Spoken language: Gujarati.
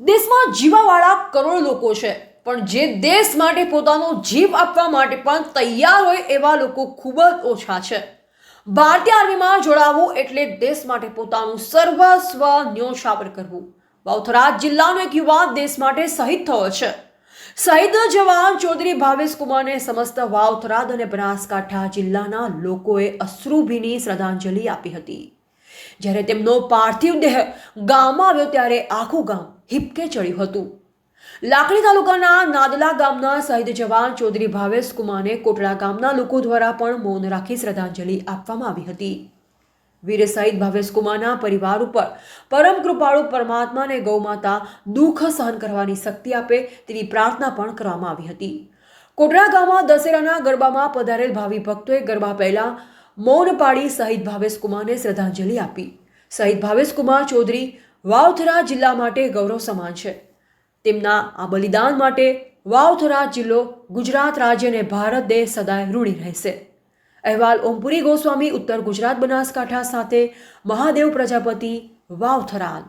દેશમાં જીવાવાળા કરોડ લોકો છે. પણ જે દેશ માટે પોતાનો જીવ આપવા માટે પણ તૈયાર હોય એવા લોકો ખૂબ જ ઓછા છે. ભારતીય આર્મીમાં જોડાવવું એટલે દેશ માટે પોતાનું સર્વસ્વ ન્યોછાવર કરવું. વાવથરા જિલ્લાનો એક યુવાન દેશ માટે શહીદ થયો છે. શહીદ જવાન ચૌધરી ભાવેશ કુમારને સમસ્ત વાવથરાદ અને બનાસકાંઠા જિલ્લાના લોકોએ અશ્રુભીની શ્રદ્ધાંજલિ આપી હતી. જ્યારે તેમનો પાર્થિવ દેહ ગામમાં આવ્યો ત્યારે આખું ગામ હિપકે ચડ્યું હતું. લાકડી તાલુકાના નાદલા ગામના શહીદ જવાન ચૌધરી ભાવેશ કુમારને કોટડા ગામના લોકો દ્વારા પણ મૌન રાખી શ્રદ્ધાંજલિ આપવામાં આવી હતી. વીર શહીદ ભાવેશ કુમારના પરિવાર ઉપર પરમ કૃપાળુ પરમાત્માને ગૌમાતા દુઃખ સહન કરવાની શક્તિ આપે તેવી પ્રાર્થના પણ કરવામાં આવી હતી. કોટડા ગામમાં દશેરાના ગરબામાં પધારેલ ભાવિ ભક્તોએ ગરબા પહેલા મૌન પાડી શહીદ ભાવેશ કુમારને શ્રદ્ધાંજલિ આપી. શહીદ ભાવેશ કુમાર ચૌધરી વાવથરા જિલ્લા માટે ગૌરવ સમાન છે. તેમના આ બલિદાન માટે વાવથરા જિલ્લો ગુજરાત રાજ્ય અને ભારત દેશ સદાય ઋણી રહેશે. અહેવાલ ઓમપુરી ગોસ્વામી, ઉત્તર ગુજરાત બનાસકાંઠા સાથે મહાદેવ પ્રજાપતિ વાવથરાલ